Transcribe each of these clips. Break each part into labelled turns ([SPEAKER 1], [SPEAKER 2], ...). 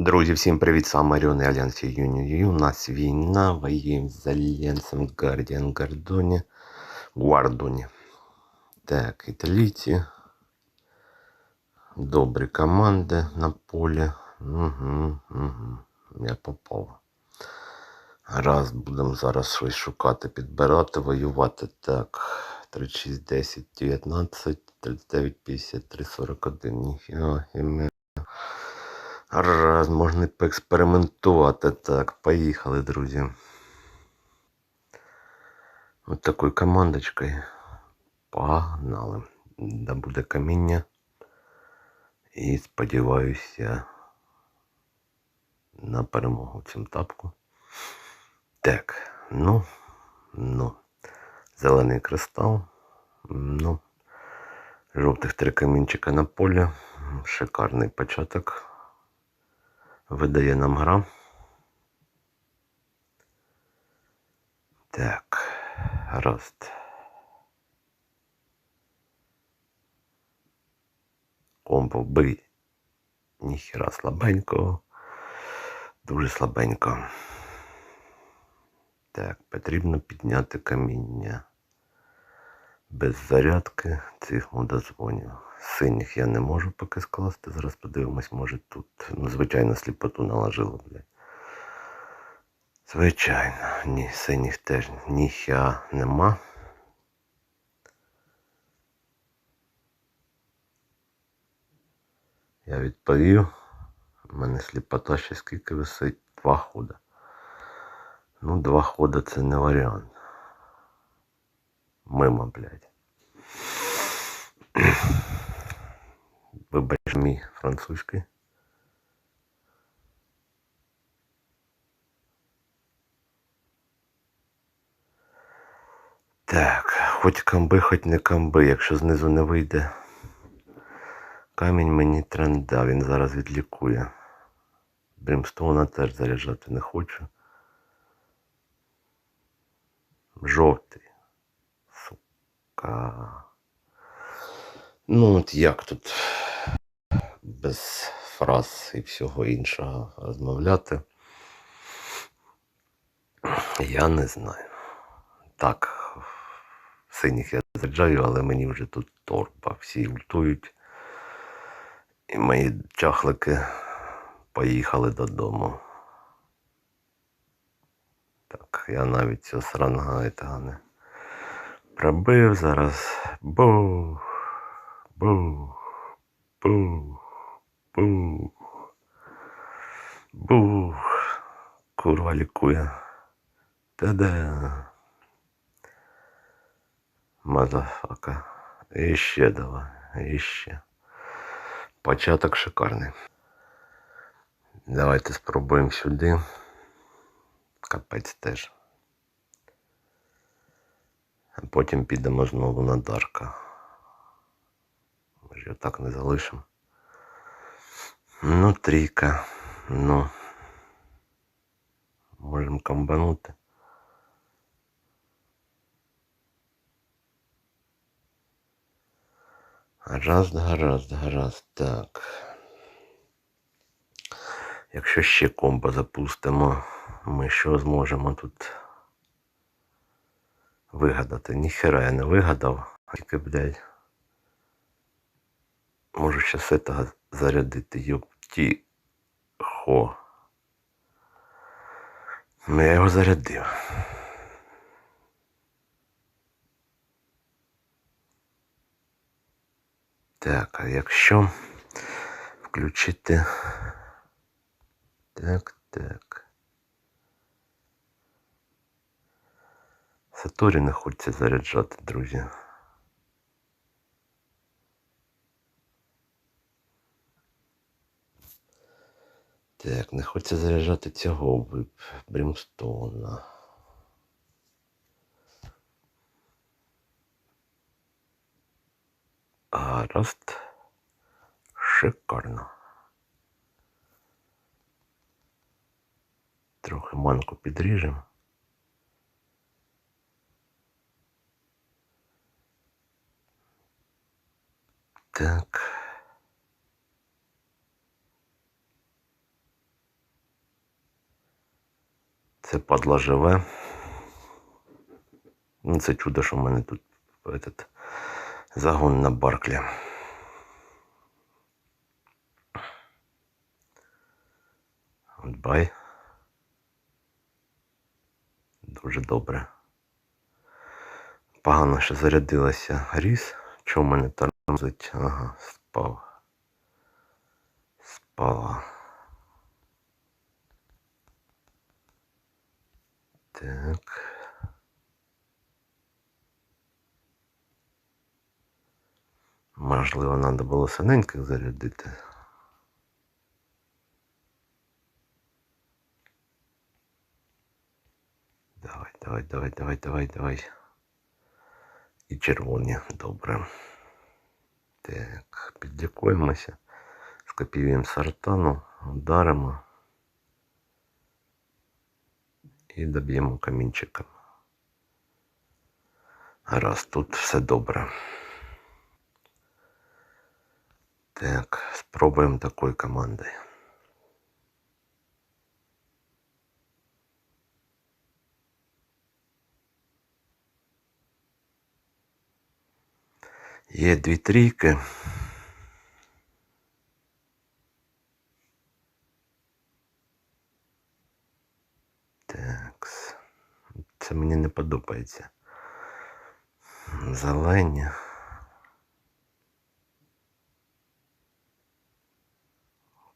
[SPEAKER 1] Друзі, всім привіт, сам Маріон Альянс Юніон. У нас війна, воюємо з Альянсом Guardian Гардоні. Гвардоні. Так, італійці. Добрі команди на полі. Угу, угу. Я попав. Раз, будемо зараз щось шукати, підбирати, воювати. Так. 36, 10, 19, 39, 53, 41. Ніфіга. Раз, можна поекспериментувати. Так, поїхали, друзі. От такою командочкою. Погнали. Да буде каміння. І сподіваюся на перемогу цьому тапку. Так, ну, ну. Зелений кристал. Ну. Жовтих три камінчика на полі. Шикарний початок. Видає нам гра. Так, гаразд. Комбо бий. Ніхіра слабенько. Дуже слабенько. Так, потрібно підняти каміння. Без зарядки цих мудозвонів. Синіх я не можу поки скласти. Зараз подивимось, може тут. Ну, звичайно, сліпоту наложило, блядь. Звичайно, ні, синіх теж ніхя нема. Я відповів. У мене сліпота ще скільки висить? Два хода. Ну, два хода це не варіант. Мимо, блядь. Вибач мій французький. Так, хоч камби, хоч не камби, якщо знизу не вийде. Камінь мені тренда, він зараз відлікує. Брімстоуна теж заряджати не хочу. Жовтий. Сука. Ну, от як тут без фраз і всього іншого розмовляти? Я не знаю. Так, синіх я заряджаю, але мені вже тут торба. Всі ультують. І мої чахлики поїхали додому. Так, я навіть цього сраного етага не пробив зараз. Бух. Бух, бух, бух, бух. Курва лікує. Та-да. Мазафака. І давай, і. Початок шикарний. Давайте спробуємо сюди. Капець теж. Потім підемо знову на Дарка. Ми ж його так не залишимо. Ну, трійка. Ну. Можемо комбанути. Гаразд, гаразд, гаразд. Так. Якщо ще комбо запустимо, ми що зможемо тут вигадати? Ніхера я не вигадав, тільки, блядь. Можу ще этого зарядити, ёпті хо. Ну я його зарядив. Так, а якщо включити... Так, так. Саторі не хочеться заряджати, друзі. Так, не хочеться заряджати цього Брімстоуна. Гаразд. Шикарно. Трохи манку підріжемо. Так. Це падла живе. Ну, це чудо, що в мене тут этот, загон на Барклі. От бай. Дуже добре. Погано, що зарядилася ріс. Чого в мене тормозить? Ага, спав. Спала. Так. Можливо, треба було синеньких зарядити. Давай, давай, давай, давай, давай, давай. І червоні, добре. Так, підлікуємося. Скопіюємо сартану, вдаримо і доб'ємо камінчиком. Гаразд, тут все добре. Так, спробуємо такою командою. Є дві трійки. Так. Це мені не подобається. Зелені.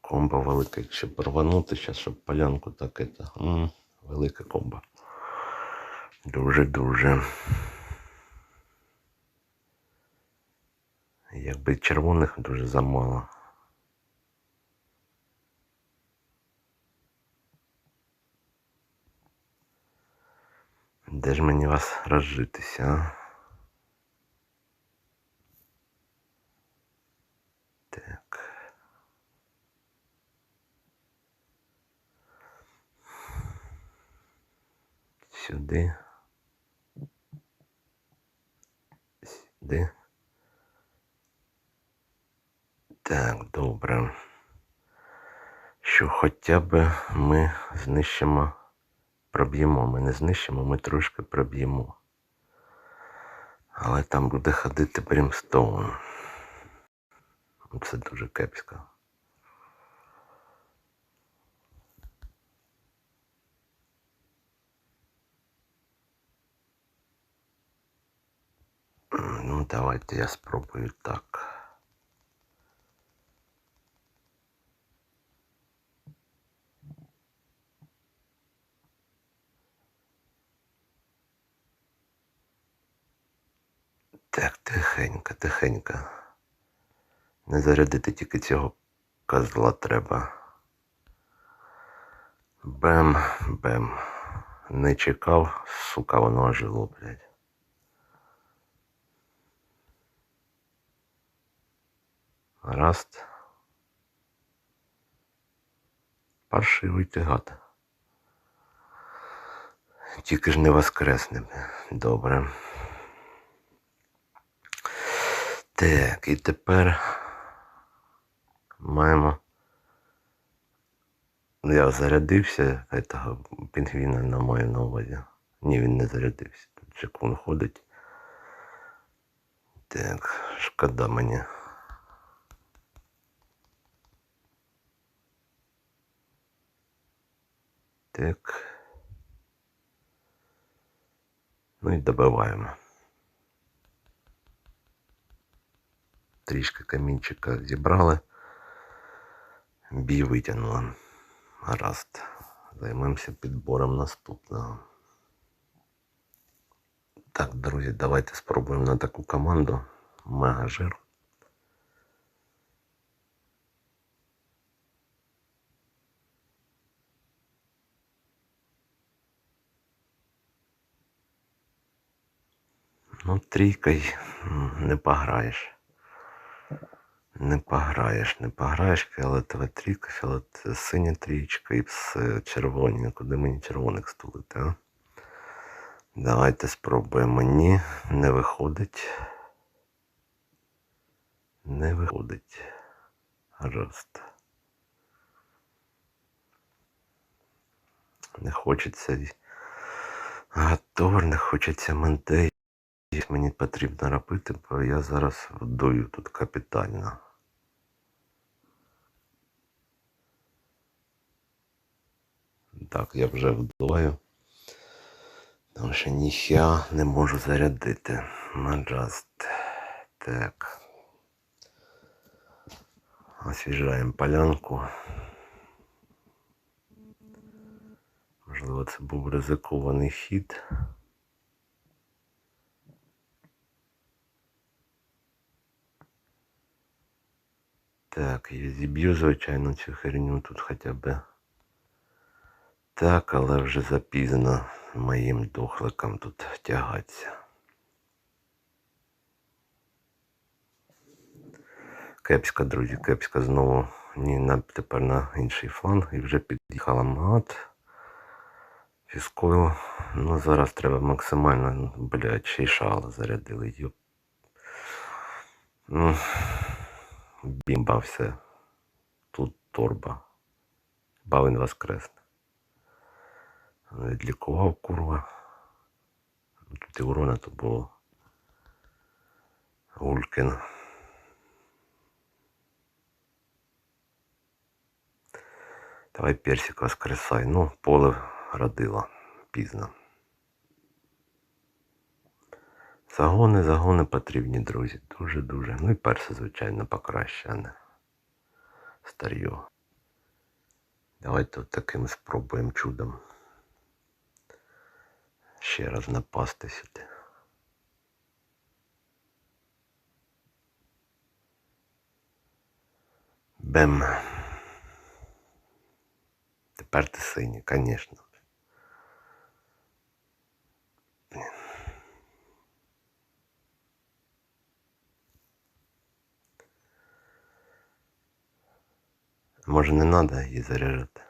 [SPEAKER 1] Комбо велике, якщо порванути, зараз, щоб полянку так это. Велика комбо. Дуже-дуже. Якби червоних дуже замало. Де ж мені вас розжитися? Так. Сюди. Так, добре. Що хоча б ми знищимо, проб'ємо. Ми не знищимо, ми трошки проб'ємо. Але там буде ходити Брімстоун. Це дуже кепсько. Ну, давайте я спробую так. Так, тихенько, тихенько. Не зарядити тільки цього козла треба. Бем, бем. Не чекав, сука, воно ожило, блядь. Раст. Паршивий ти гад. Тільки ж не воскресне. Добре. Так, і тепер маємо. Ну, Я зарядився этого пінгвіна на мою на увазі. Ні, він не зарядився. Тут чекун ходить. Так, шкода мені. Так. Ну і добиваємо. Трішки камінчика зібрали. Бій витягнули. Гаразд. Займемося підбором наступного. Так, друзі, давайте спробуємо на таку команду. Мегажир. Ну, трійкою не пограєш. Не пограєш, не пограєш, фіолетова трійка, фіолет... синя трійка і все червоні. Куди мені червоних стулити, а? Давайте спробуємо. Ні, не виходить. Не виходить. Гаразд. Не хочеться гатор, не хочеться ментей. Мені потрібно робити, бо я зараз вдую тут капітально. Так, я вже вдуваю. Тому що ніхя не можу зарядити. Маджаст. Так. Освіжаємо полянку. Можливо, це був ризикований хід. Так, я зіб'ю, звичайно, цю херню тут хоча б. Так, але вже запізно моїм дохликам тут тягатися. Кепська, друзі, кепська знову ні, на, тепер на інший фланг і вже під'їхала магат. Фіскойл. Ну зараз треба максимально, блядь, ще й шала зарядили. Йоп. Ну, бімба все. Тут торба. Бавин воскресне. Відлікував курва. Тут і урона то було. Улькін. Давай персик воскресай. Ну, поле родило пізно. Загони, загони потрібні, друзі. Дуже-дуже. Ну і перше, звичайно, покраще, а не старьо. Давайте от таким спробуємо чудом. Ще раз напасти сюди. Бем. Тепер ти синій, звісно. Може не треба її заряджати.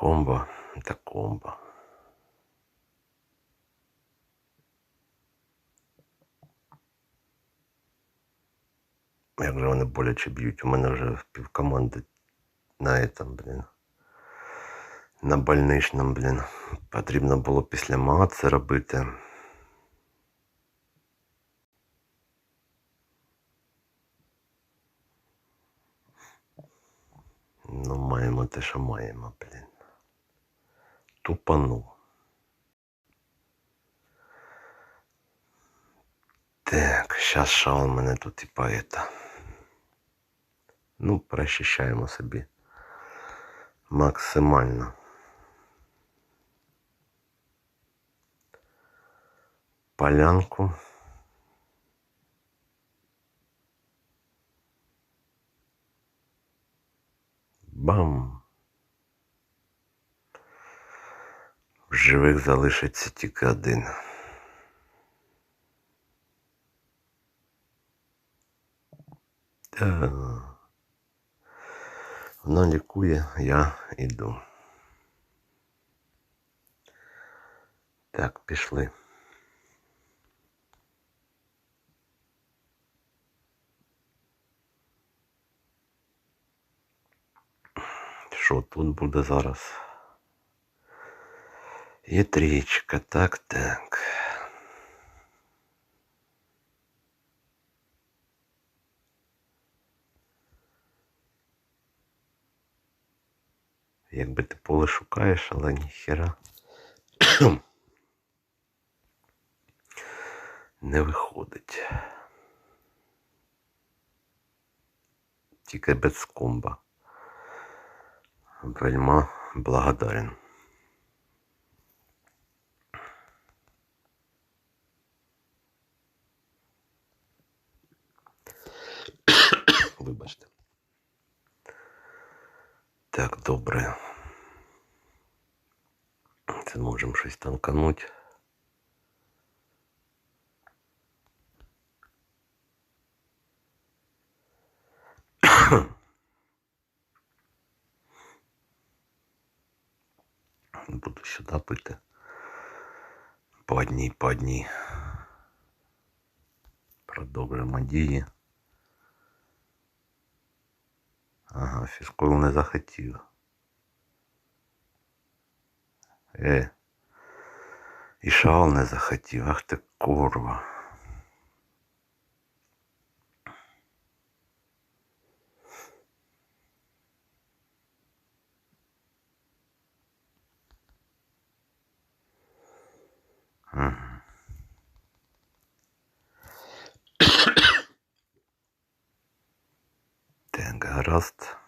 [SPEAKER 1] Комбо, це комбо. Як же вони боляче б'ють, у мене вже півкоманди на этом, блін. На больничному, блін. Потрібно було після мага робити. Ну, маємо те, що маємо, блін. Тупану. Так, щас шал мене тут типа это. Ну, прощищаємо собі максимально. Полянку. Бам! Живих залишиться тільки один. Вона лікує, я йду. Так, пішли. Що тут буде зараз? Є трічка, так, так. Якби ти поле шукаєш, але ніхера не виходить. Тільки без комба. Вельма благодарен. Вибачте. Так, добре. Це можемо щось танкануть. Буду сюди пити. По одній, по одній. Продовжимо дії. Ага, фішкою не захотів. Е. І шал не захотів, ах ти курва. Мгм. Так, гаразд.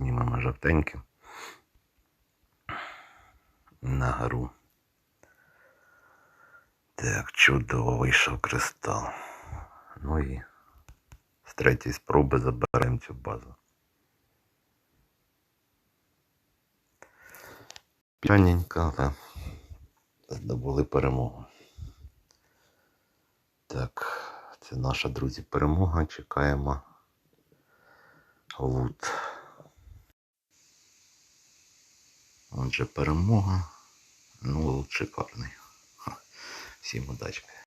[SPEAKER 1] Давай піднімемо жовтенькі. На гору. Так, чудово вийшов кристал. Ну і з третьої спроби заберемо цю базу. П'яненько, але здобули перемогу. Так, це наша, друзі, перемога. Чекаємо лут. Отже, перемога. Ну, шикарний. Всім удачки.